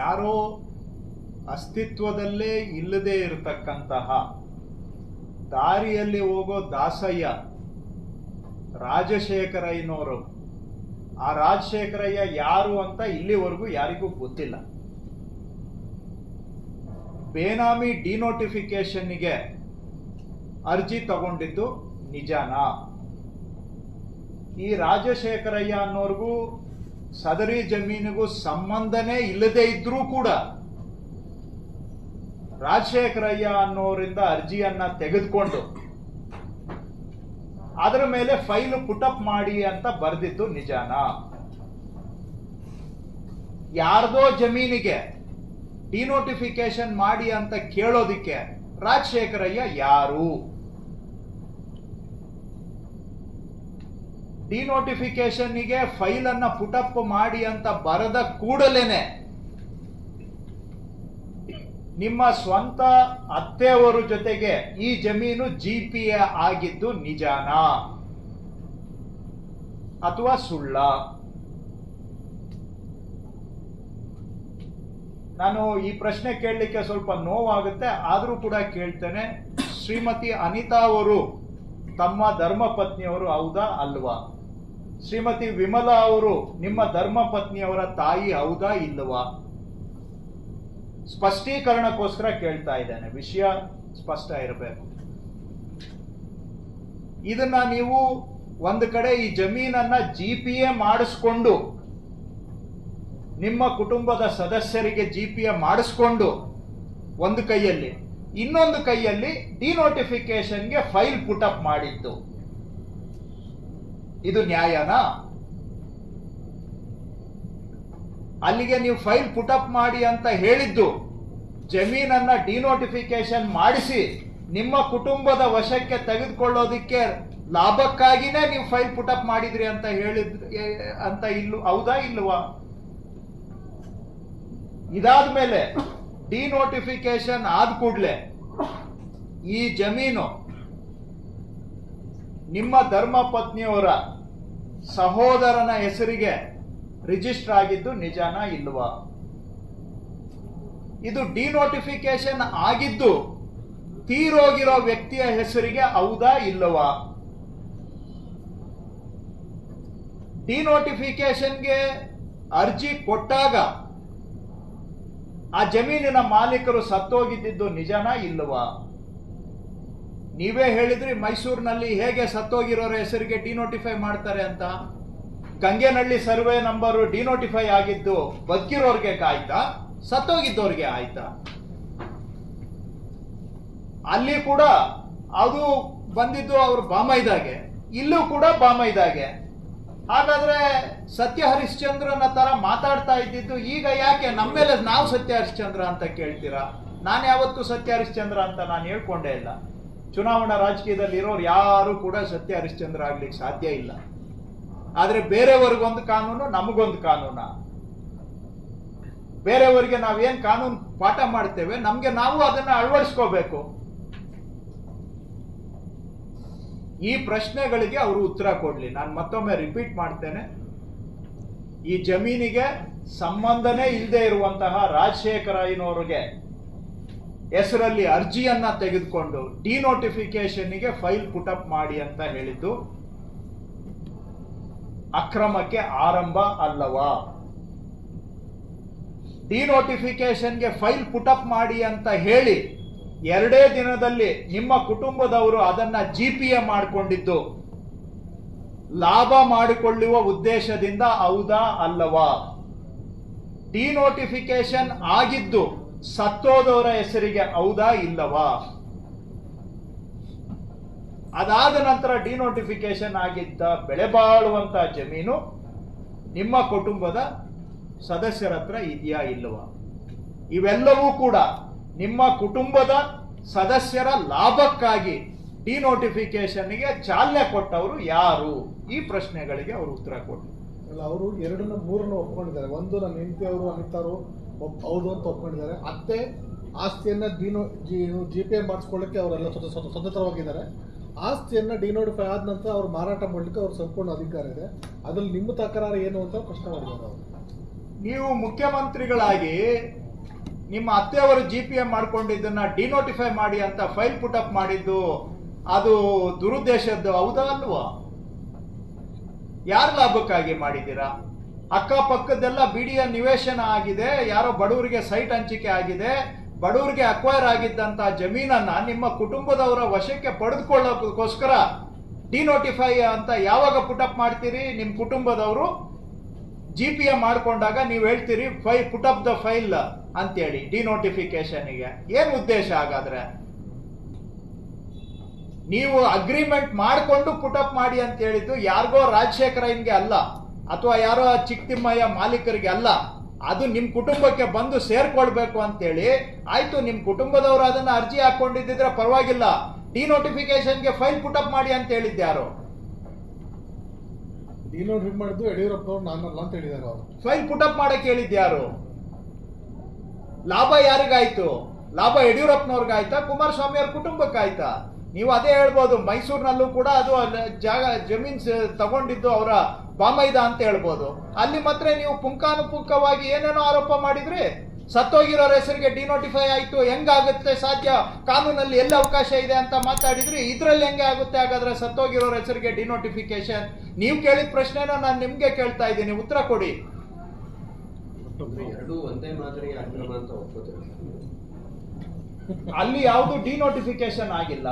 ಯಾರೋ ಅಸ್ತಿತ್ವದಲ್ಲೇ ಇಲ್ಲದೆ ಇರತಕ್ಕಂತಹ ದಾರಿಯಲ್ಲಿ ಹೋಗೋ ದಾಸಯ್ಯ ರಾಜಶೇಖರಯ್ಯನವರು ಆ ರಾಜಶೇಖರಯ್ಯ ಯಾರು ಅಂತ ಇಲ್ಲಿವರೆಗೂ ಯಾರಿಗೂ ಗೊತ್ತಿಲ್ಲ. ಬೇನಾಮಿ ಡಿನೋಟಿಫಿಕೇಶನ್ಗೆ ಅರ್ಜಿ ತಗೊಂಡಿದ್ದು ನಿಜಾನ? ಈ ರಾಜಶೇಖರಯ್ಯ ಅನ್ನೋರ್ಗೂ ಸದರಿ ಜಮೀನಿಗೂ ಸಂಬಂಧನೇ ಇಲ್ಲದೆ ಇದ್ರೂ ಕೂಡ ರಾಜಶೇಖರಯ್ಯ ಅನ್ನೋರಿಂದ ಅರ್ಜಿಯನ್ನ ತೆಗೆದುಕೊಂಡು ಅದರ ಮೇಲೆ ಫೈಲ್ ಪುಟಪ್ ಮಾಡಿ ಅಂತ ಬರೆದಿದ್ದು ನಿಜಾನ. ಯಾರ್ದೋ ಜಮೀನಿಗೆ ಡಿನೋಟಿಫಿಕೇಶನ್ ಮಾಡಿ ಅಂತ ಕೇಳೋದಿಕ್ಕೆ ರಾಜಶೇಖರಯ್ಯ ಯಾರು? ಡಿನೋಟಿಫಿಕೇಶನ್ಗೆ ಫೈಲ್ ಅನ್ನ ಪುಟಪ್ ಮಾಡಿ ಅಂತ ಬರದ ಕೂಡಲೇನೆ ನಿಮ್ಮ ಸ್ವಂತ ಅತ್ತೆಯವರ ಜೊತೆಗೆ ಈ ಜಮೀನು ಜಿ ಆಗಿದ್ದು ನಿಜಾನ ಅಥವಾ ಸುಳ್ಳ? ನಾನು ಈ ಪ್ರಶ್ನೆ ಕೇಳಲಿಕ್ಕೆ ಸ್ವಲ್ಪ ನೋವಾಗುತ್ತೆ, ಆದರೂ ಕೂಡ ಕೇಳ್ತೇನೆ. ಶ್ರೀಮತಿ ಅನಿತಾ ಅವರು ತಮ್ಮ ಧರ್ಮಪತ್ನಿಯವರು ಹೌದಾ ಅಲ್ವಾ? ಶ್ರೀಮತಿ ವಿಮಲಾ ಅವರು, ನಿಮ್ಮ ಧರ್ಮ ಪತ್ನಿಯವರ ತಾಯಿ ಹೌದಾ ಇಲ್ಲವಾ? ಸ್ಪಷ್ಟೀಕರಣಕ್ಕೋಸ್ಕರ ಕೇಳ್ತಾ ಇದ್ದೇನೆ. ವಿಷಯ ಸ್ಪಷ್ಟ ಇರಬೇಕು. ಇದನ್ನ ನೀವು ಒಂದು ಕಡೆ ಈ ಜಮೀನನ್ನ ಜಿ ಪಿ ಎ ಮಾಡಿಸ್ಕೊಂಡು, ನಿಮ್ಮ ಕುಟುಂಬದ ಸದಸ್ಯರಿಗೆ ಜಿ ಪಿ ಎ ಮಾಡಿಸ್ಕೊಂಡು ಒಂದು ಕೈಯಲ್ಲಿ, ಇನ್ನೊಂದು ಕೈಯಲ್ಲಿ ಡಿನೋಟಿಫಿಕೇಶನ್ಗೆ ಫೈಲ್ ಪುಟಪ್ ಮಾಡಿದ್ದು. ಇದು ನ್ಯಾಯನಾ? ಅಲ್ಲಿಗೆ ನೀವು ಫೈಲ್ ಪುಟಪ್ ಮಾಡಿ ಅಂತ ಹೇಳಿದ್ದು, ಜಮೀನನ್ನ ಡಿನೋಟಿಫಿಕೇಶನ್ ಮಾಡಿಸಿ, ನಿಮ್ಮ ಕುಟುಂಬದ ವಶಕ್ಕೆ ತೆಗೆದುಕೊಳ್ಳೋದಿಕ್ಕೆ ಲಾಭಕ್ಕಾಗಿನೇ ನೀವು ಫೈಲ್ ಪುಟಪ್ ಮಾಡಿದ್ರಿ ಅಂತ ಹೇಳಿದ್ ಅಂತ ಇಲ್ಲು ಹೌದಾ ಇಲ್ವಾ ಇದಾದ್ಮೇಲೆ ಡಿನೋಟಿಫಿಕೇಶನ್ ಆದ ಕೂಡಲೇ ಈ ಜಮೀನು ನಿಮ್ಮ ಧರ್ಮ ಪತ್ನಿಯವರ ಸಹೋದರನ ಹೆಸರಿಗೆ ರಿಜಿಸ್ಟರ್ ಆಗಿದ್ದು ನಿಜಾನ ಇಲ್ವಾ? ಇದು ಡಿನೋಟಿಫಿಕೇಶನ್ ಆಗಿದ್ದು ತೀರೋಗಿರೋ ವ್ಯಕ್ತಿಯ ಹೆಸರಿಗೆ ಹೌದಾ ಇಲ್ಲವ? ಡಿನೋಟಿಫಿಕೇಶನ್ಗೆ ಅರ್ಜಿ ಕೊಟ್ಟಾಗ ಆ ಜಮೀನಿನ ಮಾಲೀಕರು ಸತ್ತೋಗಿದ್ದಿದ್ದು ನಿಜನಾ ಇಲ್ಲವಾ ನೀವೇ ಹೇಳಿದ್ರಿ ಮೈಸೂರಿನಲ್ಲಿ ಹೇಗೆ ಸತ್ತೋಗಿರೋರ ಹೆಸರಿಗೆ ಡಿನೋಟಿಫೈ ಮಾಡ್ತಾರೆ ಅಂತ. ಗಂಗೆನಹಳ್ಳಿ ಸರ್ವೆ ನಂಬರ್ ಡಿನೋಟಿಫೈ ಆಗಿದ್ದು ಬದುಕಿರೋರ್ಗೆ ಆಯ್ತಾ? ಸತ್ತೋಗಿದ್ದವ್ರಿಗೆ ಆಯ್ತಾ? ಅಲ್ಲಿ ಕೂಡ ಅದು ಬಂದಿದ್ದು ಅವ್ರ ಬಾಮೈದಾಗೆ, ಇಲ್ಲೂ ಕೂಡ ಬಾಮೈದಾಗೆ. ಹಾಗಾದ್ರೆ ಸತ್ಯ ಹರಿಶ್ಚಂದ್ರನ ತರ ಮಾತಾಡ್ತಾ ಇದ್ದಿದ್ದು ಈಗ ಯಾಕೆ ನಮ್ಮ ಮೇಲೆ ನಾವು ಸತ್ಯ ಹರಿಶ್ಚಂದ್ರ ಅಂತ ಕೇಳ್ತೀರಾ? ನಾನು ಯಾವತ್ತೂ ಸತ್ಯ ಹರಿಶ್ಚಂದ್ರ ಅಂತ ನಾನು ಹೇಳ್ಕೊಂಡೇ ಇಲ್ಲ. ಚುನಾವಣಾ ರಾಜಕೀಯದಲ್ಲಿ ಇರೋರು ಯಾರು ಕೂಡ ಸತ್ಯ ಹರಿಶ್ಚಂದ್ರ ಆಗ್ಲಿಕ್ಕೆ ಸಾಧ್ಯ ಇಲ್ಲ. ಆದರೆ ಬೇರೆಯವ್ರಿಗೊಂದು ಕಾನೂನು, ನಮಗೊಂದು ಕಾನೂನ. ಬೇರೆಯವರಿಗೆ ನಾವೇನು ಕಾನೂನು ಪಾಠ ಮಾಡ್ತೇವೆ, ನಮಗೆ ನಾವು ಅದನ್ನ ಅಳವಡಿಸ್ಕೋಬೇಕು. ಈ ಪ್ರಶ್ನೆಗಳಿಗೆ ಅವರು ಉತ್ತರ ಕೊಡ್ಲಿ. ನಾನು ಮತ್ತೊಮ್ಮೆ ರಿಪೀಟ್ ಮಾಡ್ತೇನೆ. ಈ ಜಮೀನಿಗೆ ಸಂಬಂಧನೇ ಇಲ್ಲದೆ ಇರುವಂತಹ ರಾಜಶೇಖರ ರಾಜಶೇಖರಯ್ಯನವರಿಗೆ ಹೆಸರಲ್ಲಿ ಅರ್ಜಿಯನ್ನ ತೆಗೆದುಕೊಂಡು ಡಿನೋಟಿಫಿಕೇಶನ್ಗೆ ಫೈಲ್ ಪುಟಪ್ ಮಾಡಿ ಅಂತ ಹೇಳಿದ್ದು, ಅಕ್ರಮಕ್ಕೆ ಆರಂಭ ಅಲ್ಲವಾ? ಡಿನೋಟಿಫಿಕೇಶನ್ಗೆ ಫೈಲ್ ಪುಟಪ್ ಮಾಡಿ ಅಂತ ಹೇಳಿ ಎರಡೇ ದಿನದಲ್ಲಿ ನಿಮ್ಮ ಕುಟುಂಬದವರು ಅದನ್ನ ಜಿ ಪಿ ಎ ಮಾಡಿಕೊಂಡಿದ್ದು, ಲಾಭ ಮಾಡಿಕೊಳ್ಳುವ ಉದ್ದೇಶದಿಂದ ಹೌದಾ ಅಲ್ಲವಾ? ಡಿನೋಟಿಫಿಕೇಶನ್ ಆಗಿದ್ದು ಸತ್ತೋದವರ ಹೆಸರಿಗೆ ಹೌದಾ ಇಲ್ಲವಾ? ಅದಾದ ನಂತರ ಡಿನೋಟಿಫಿಕೇಶನ್ ಆಗಿದ್ದ ಬೆಳೆ ಬಾಳುವಂತಹ ಜಮೀನು ನಿಮ್ಮ ಕುಟುಂಬದ ಸದಸ್ಯರ ಹತ್ರ ಇದೆಯಾ ಇಲ್ಲವಾ? ಇವೆಲ್ಲವೂ ಕೂಡ ನಿಮ್ಮ ಕುಟುಂಬದ ಸದಸ್ಯರ ಲಾಭಕ್ಕಾಗಿ ಡಿನೋಟಿಫಿಕೇಶನ್ಗೆ ಚಾಲನೆ ಕೊಟ್ಟವರು ಯಾರು? ಈ ಪ್ರಶ್ನೆಗಳಿಗೆ ಅವರು ಉತ್ತರ ಕೊಟ್ಟರು ಅವರು ಎರಡನ್ನ ಮೂರನ್ನು ಒಪ್ಕೊಂಡಿದ್ದಾರೆ. ಒಂದು ನನ್ನ ಹೆಂಡತಿ ಅವರು ಅನಿತಾರು ಹೌದು ಅಂತ ಒಪ್ಕೊಂಡಿದ್ದಾರೆ. ಅತ್ತೆ ಆಸ್ತಿಯನ್ನ ಡಿನೋ ಜಿ ಜಿ ಪಿ ಎ ಮಾಡಿಸ್ಕೊಳ್ಳೋಕ್ಕೆ ಅವರೆಲ್ಲ ಸ್ವತ ಸ್ವತ ಸ್ವತಂತ್ರವಾಗಿದ್ದಾರೆ. ಆಸ್ತಿಯನ್ನು ಡಿನೋಟಿಫೈ ಆದ ನಂತರ ಅವ್ರು ಮಾರಾಟ ಮಾಡ್ಲಿಕ್ಕೆ ಅವ್ರ ಸಂಪೂರ್ಣ ಅಧಿಕಾರ ಇದೆ. ಅದ್ರಲ್ಲಿ ನಿಮ್ಮ ತಕರಾರು ಏನು ಅಂತ ಪ್ರಶ್ನೆ ಮಾಡಿದ್ದಾರೆ ಅವರು ನೀವು ಮುಖ್ಯಮಂತ್ರಿಗಳಾಗಿ ನಿಮ್ಮ ಅತ್ತೆಯವರು ಜಿ ಪಿ ಎಂ ಮಾಡ್ಕೊಂಡಿದ್ದನ್ನ ಡಿನೋಟಿಫೈ ಮಾಡಿ ಅಂತ ಫೈಲ್ ಪುಟ್ ಅಪ್ ಮಾಡಿದ್ದು ಅದು ದುರುದ್ದೇಶದ್ದು ಹೌದಾ ಅಲ್ವಾ? ಯಾರ ಲಾಭಕ್ಕಾಗಿ ಮಾಡಿದ್ದೀರಾ? ಅಕ್ಕಪಕ್ಕದೆಲ್ಲ ಬಿಡಿಯ ನಿವೇಶನ ಆಗಿದೆ. ಯಾರೋ ಬಡವರಿಗೆ ಸೈಟ್ ಹಂಚಿಕೆ ಆಗಿದೆ. ಬಡವರಿಗೆ ಅಕ್ವೈರ್ ಆಗಿದ್ದಂತ ಜಮೀನನ್ನ ನಿಮ್ಮ ಕುಟುಂಬದವರ ವಶಕ್ಕೆ ಪಡೆದುಕೊಳ್ಳೋದಕ್ಕೋಸ್ಕರ ಡಿನೋಟಿಫೈ ಅಂತ ಯಾವಾಗ ಪುಟಪ್ ಮಾಡ್ತೀರಿ? ನಿಮ್ಮ ಕುಟುಂಬದವರು ಜಿ ಪಿ ಎ ಮಾಡ್ಕೊಂಡಾಗ ನೀವು ಹೇಳ್ತೀರಿ, ಫೈ ಪುಟ್ ಅಪ್ ದ ಫೈಲ್ ಅಂತೇಳಿ ಡಿನೋಟಿಫಿಕೇಶನ್ಗೆ ಏನು ಉದ್ದೇಶ ಹಾಗಾದ್ರೆ? ನೀವು ಅಗ್ರಿಮೆಂಟ್ ಮಾಡಿಕೊಂಡು ಪುಟಪ್ ಮಾಡಿ ಅಂತ ಹೇಳಿದ್ದು ಯಾರಿಗೋ ರಾಜಶೇಖರ ಹಿಂಗೆ ಅಲ್ಲ. ಅಥವಾ ಯಾರೋ ಚಿಕ್ಕತಿಮ್ಮಯ್ಯ ಮಾಲೀಕರಿಗೆ ಅಲ್ಲ ಅದು ನಿಮ್ಮ ಕುಟುಂಬಕ್ಕೆ ಬಂದು ಸೇರ್ಕೊಳ್ಬೇಕು ಅಂತೇಳಿ ಆಯ್ತು ನಿಮ್ಮ ಕುಟುಂಬದವರು ಅದನ್ನ ಅರ್ಜಿ ಹಾಕೊಂಡಿದ್ದಿದ್ರೆ ಪರವಾಗಿಲ್ಲ. ಡಿನೋಟಿಫಿಕೇಶನ್ಗೆ ಫೈಲ್ ಪುಟಪ್ ಮಾಡಿ ಅಂತ ಹೇಳಿದ್ಯಾರು ಡಿನೋಟಿಫೈ ಮಾಡಿದ್ದು ಯಡಿಯೂರಪ್ಪನವ್ರು ನಾನಲ್ಲ ಅಂತ ಹೇಳಿದ್ದಾರೆ ಅವರು. ಫೈಲ್ ಪುಟಪ್ ಹೇಳಿದ್ದೆ ಯಾರು? ಲಾಭ ಯಾರಿಗಾಯ್ತು? ಲಾಭ ಯಡಿಯೂರಪ್ಪನವ್ರಿಗಾಯ್ತಾ? ಕುಮಾರಸ್ವಾಮಿ ಅವ್ರ ಕುಟುಂಬಕ್ಕಾಯ್ತಾ? ನೀವು ಅದೇ ಹೇಳ್ಬೋದು ಮೈಸೂರಿನಲ್ಲೂ ಕೂಡ ಅದು ಜಾಗ ಜಮೀನ್ ತಗೊಂಡಿದ್ದು ಅವರ ಬಾಮೈದ ಅಂತ ಹೇಳ್ಬೋದು. ಅಲ್ಲಿ ಮಾತ್ರ ನೀವು ಪುಂಖಾನುಪುಂಖವಾಗಿ ಏನೇನೋ ಆರೋಪ ಮಾಡಿದ್ರೆ ಸತ್ತೋಗಿರೋರ ಹೆಸರಿಗೆ ಡಿನೋಟಿಫೈ ಆಯ್ತು ಹೆಂಗಾಗುತ್ತೆ ಸಾಧ್ಯ? ಕಾನೂನಲ್ಲಿ ಎಲ್ಲ ಅವಕಾಶ ಇದೆ ಅಂತ ಮಾತಾಡಿದ್ರಿ ಇದರಲ್ಲಿ ಹೆಂಗೆ ಆಗುತ್ತೆ ಹಾಗಾದ್ರೆ ಸತ್ತೋಗಿರೋರ ಹೆಸರಿಗೆ ಡಿನೋಟಿಫಿಕೇಶನ್ ನೀವು ಕೇಳಿದ ಪ್ರಶ್ನೆನ ನಾನು ನಿಮಗೆ ಕೇಳ್ತಾ ಇದ್ದೀನಿ. ಉತ್ತರ ಕೊಡಿ. ಅಲ್ಲಿ ಯಾವುದು ಡಿನೋಟಿಫಿಕೇಶನ್ ಆಗಿಲ್ಲ.